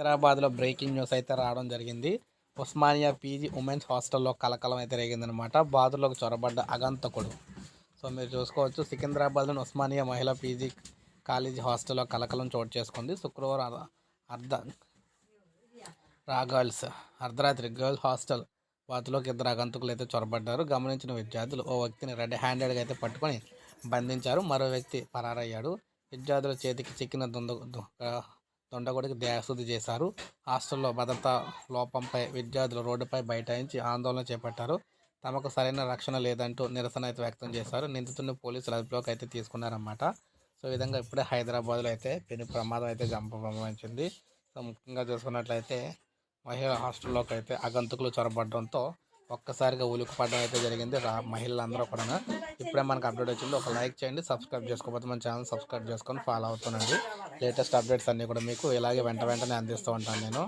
హైదరాబాద్లో breaking news అయితే రావడం జరిగింది. ఉస్మానియా పీజీ ఉమెన్స్ హాస్టల్లో కలకలం అయితే రేగిందనమాట. బాధులోకి చొరబడ్డ అగంతకుడు. సో మీరు చూసుకోవచ్చు సికింద్రాబాద్లోని ఉస్మానియా మహిళా పీజీ కాలేజీ హాస్టల్లో కలకలం చోటు చేసుకుంది. శుక్రవారం అర్ధ- రా గర్ల్స్ అర్ధరాత్రి గర్ల్స్ హాస్టల్ వాటిలోకి ఇద్దరు అగంతకులు అయితే చొరబడ్డారు. గమనించిన విద్యార్థులు ఓ వ్యక్తిని రెడ్ హ్యాండెడ్గా అయితే పట్టుకొని బంధించారు. మరో వ్యక్తి పరారయ్యాడు విద్యార్థుల చేతికి చిక్కిన దుందు దొండగుడికి దేహశుద్ధి చేశారు. హాస్టల్లో భద్రతా లోపంపై విద్యార్థులు రోడ్డుపై బైఠాయించి ఆందోళన చేపట్టారు. తమకు సరైన రక్షణ లేదంటూ నిరసన అయితే వ్యక్తం చేశారు. నిందితుడిని పోలీసులు అదుపులోకి అయితే తీసుకున్నారన్నమాట. సో ఈ విధంగా ఇప్పుడే హైదరాబాద్లో అయితే పెను ప్రమాదం అయితే సంభవించింది సో ముఖ్యంగా చూసుకున్నట్లయితే మహిళా హాస్టల్లోకి అయితే అగంతకులు చొరబడడంతో ఒక్కసారిగా ఉలికిపడడం అయితే జరిగింది. రా మహిళలందరూ కూడా ఇప్పుడే మనకు అప్డేట్ వచ్చింది. ఒక లైక్ చేయండి సబ్స్క్రైబ్ చేసుకోకపోతే మన ఛానల్ సబ్స్క్రైబ్ చేసుకొని ఫాలో అవుతుండండి. లేటెస్ట్ అప్డేట్స్ అన్నీ కూడా మీకు ఇలాగే వెంట వెంటనే అందిస్తూ ఉంటాను నేను.